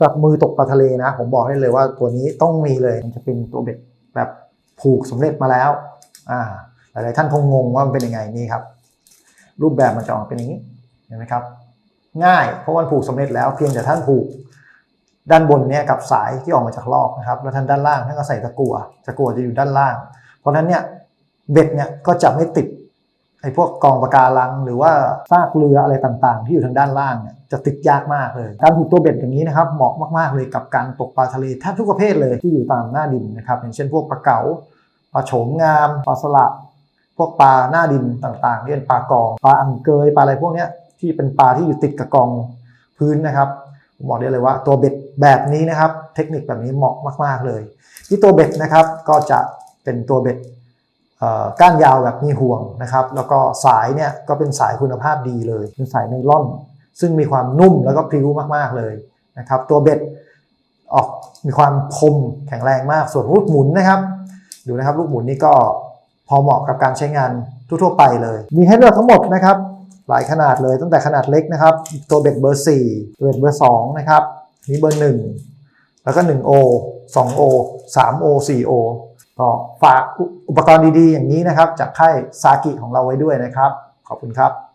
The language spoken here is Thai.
สำหรับมือตกปลาทะเลนะ ผมบอกได้เลยว่าตัวนี้ต้องมีเลยมันจะเป็นตัวเบ็ดแบบผูกสำเร็จมาแล้วอ่าหลายๆท่านคงงงว่ามันเป็นยังไงนี่ครับ รูปแบบมันจะออกเป็นอย่างนี้เห็นไหมครับ ง่ายเพราะมันผูกสำเร็จแล้วเพียงแต่ท่านผูกด้านบนเนี่ยกับสายที่ออกมาจากลอกนะครับ แล้วท่านด้านล่างท่านก็ใส่ตะกั่วตะกั่วจะอยู่ด้านล่าง เพราะฉะนั้นเนี่ยเบ็ดเนี่ยก็จะไม่ติด ไอ้พวกกองปะการัง หรือว่าซากเรืออะไรต่างๆ ที่อยู่ทางด้านล่างเนี่ยจะติดยากมากเลย การผูกตัวเบ็ดอย่างนี้นะครับเหมาะมากๆเลยกับการตกปลาทะเลแทบทุกประเภทเลยที่อยู่ตามหน้าดินนะครับอย่างเช่นพวกปลาเก๋าปลาโฉมงามปลาสละพวกปลาหน้าดินต่างๆที่เป็นปลากองปลาอังเกยปลาอะไรพวกนี้ที่เป็นปลาที่อยู่ติดกับกองพื้นนะครับผมบอกได้เลยว่าตัวเบ็ดแบบนี้นะครับ เทคนิคแบบนี้เหมาะมาก ๆเลย ที่ตัวเบ็ดนะครับก็จะเป็นตัวเบ็ด ก้านยาวแบบมีห่วงนะครับ แล้วก็สายเนี่ยก็เป็นสายคุณภาพดีเลย เป็นสายไนล่อน ซึ่งมีความนุ่มแล้วก็พริ้วมากๆเลยนะครับ ตัวเบ็ดออกมีความคมแข็งแรงมาก ส่วนลูกหมุนนะครับ ดูนะครับลูกหมุนนี่ก็พอเหมาะกับการใช้งานทั่วๆไปเลย มีให้เลือกทั้งหมดนะครับ หลายขนาดเลยตั้งแต่ขนาดเล็กนะครับ ตัวเบ็ดเบอร์4ตัวเบ็ดเบอร์2นะครับนี่เบอร์ 1 แล้วก็ 1O 2O 3O 4O ก็ฝากอุปกรณ์ดีๆ อย่างนี้นะครับ จากค่ายซากิของเราไว้ด้วยนะครับ ขอบคุณครับ